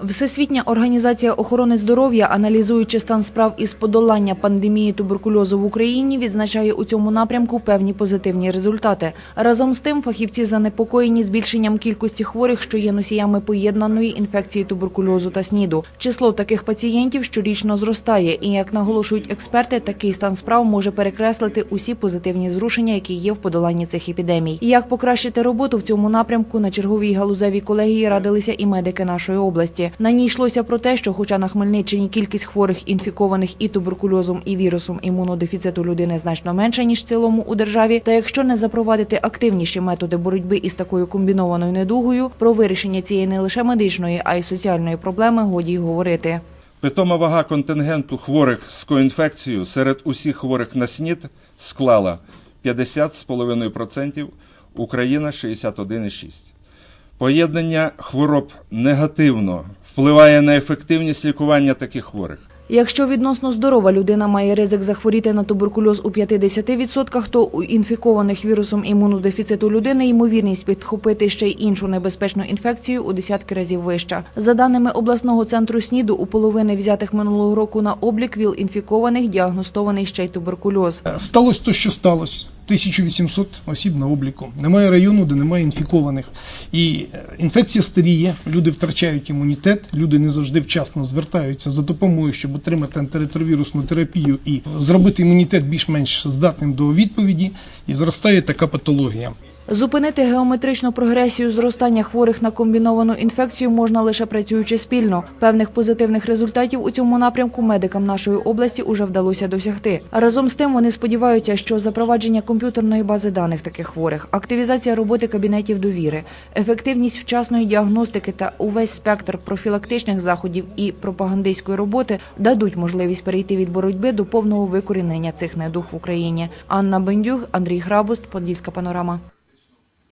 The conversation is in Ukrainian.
Всесвітня організація охорони здоров'я, аналізуючи стан справ із подолання пандемії туберкульозу в Україні, відзначає у цьому напрямку певні позитивні результати. Разом з тим, фахівці занепокоєні збільшенням кількості хворих, що є носіями поєднаної інфекції туберкульозу та СНІДу. Число таких пацієнтів щорічно зростає, і як наголошують експерти, такий стан справ може перекреслити усі позитивні зрушення, які є в подоланні цих епідемій. Як покращити роботу в цьому напрямку на черговій галузевій колегії радилися і медики нашої області. На ній йшлося про те, що, хоча на Хмельниччині кількість хворих інфікованих і туберкульозом, і вірусом імунодефіциту людини значно менша ніж в цілому у державі, та якщо не запровадити активніші методи боротьби із такою комбінованою недугою, про вирішення цієї не лише медичної, а й соціальної проблеми годі й говорити. Питома вага контингенту хворих з коінфекцією серед усіх хворих на СНІД склала 50,5%, Україна 61,6%. Поєднання хвороб негативно впливає на ефективність лікування таких хворих. Якщо відносно здорова людина має ризик захворіти на туберкульоз у 50%, то у інфікованих вірусом імунодефіциту людини ймовірність підхопити ще й іншу небезпечну інфекцію у десятки разів вища. За даними обласного центру СНІДу, у половини взятих минулого року на облік ВІЛ інфікованих діагностований ще й туберкульоз. Сталося то, що сталося. 1800 осіб на обліку. Немає району, де немає інфікованих. І е, інфекція старіє, люди втрачають імунітет, люди не завжди вчасно звертаються за допомогою, щоб отримати антиретровірусну терапію і зробити імунітет більш-менш здатним до відповіді. І зростає така патологія. Зупинити геометричну прогресію зростання хворих на комбіновану інфекцію можна лише працюючи спільно. Певних позитивних результатів у цьому напрямку медикам нашої області уже вдалося досягти. Разом з тим вони сподіваються, що запровадження комп'ютерної бази даних таких хворих, активізація роботи кабінетів довіри, ефективність вчасної діагностики та увесь спектр профілактичних заходів і пропагандистської роботи дадуть можливість перейти від боротьби до повного викорінення цих недуг в Україні. Анна Бендюг, Андрій Грабуст, Подільська панорама.